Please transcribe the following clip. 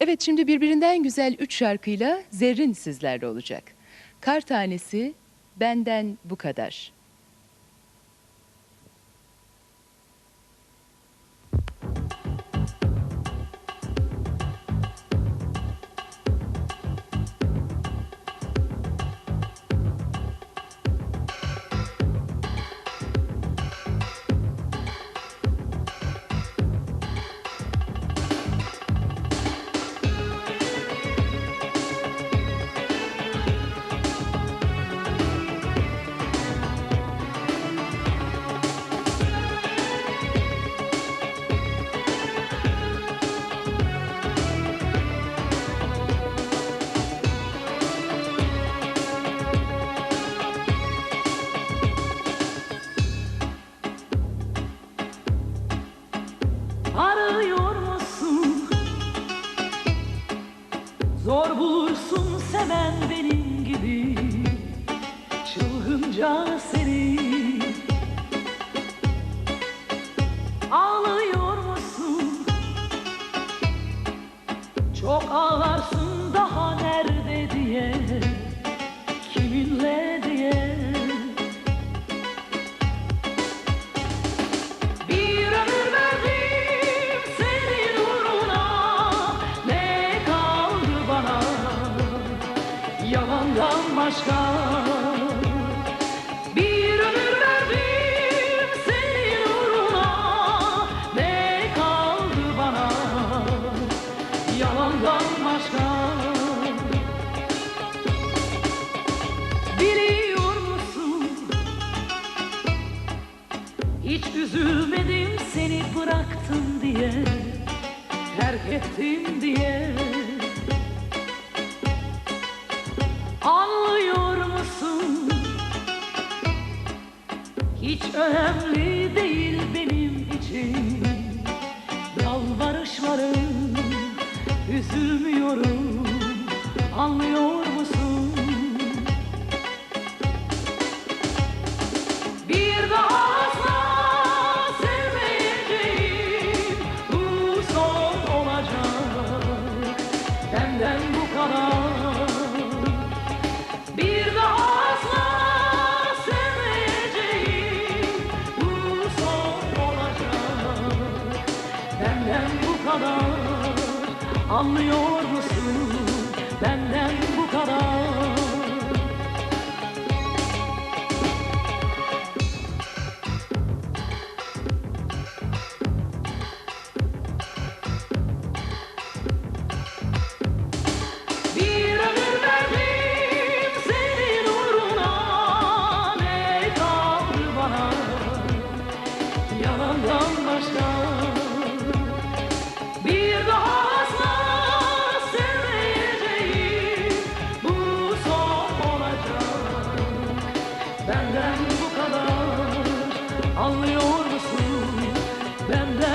Evet şimdi birbirinden güzel üç şarkıyla Zerrin sizlerle olacak. Kar tanesi benden bu kadar. Zor bulursun seven benim gibi. Çılgınca seni. Ağlıyor musun? Çok ağlarsın daha nerede diye başka. Bir ömür verdim senin uğruna Ne kaldı bana? Yalandan başka. Biliyor musun? Hiç üzülmedim seni bıraktım Hiç önemli değil benim için. Yalvarışlarım Üzülmüyorum. Anlıyor kadar Anlıyor musun? Benden bu kadar Bir bend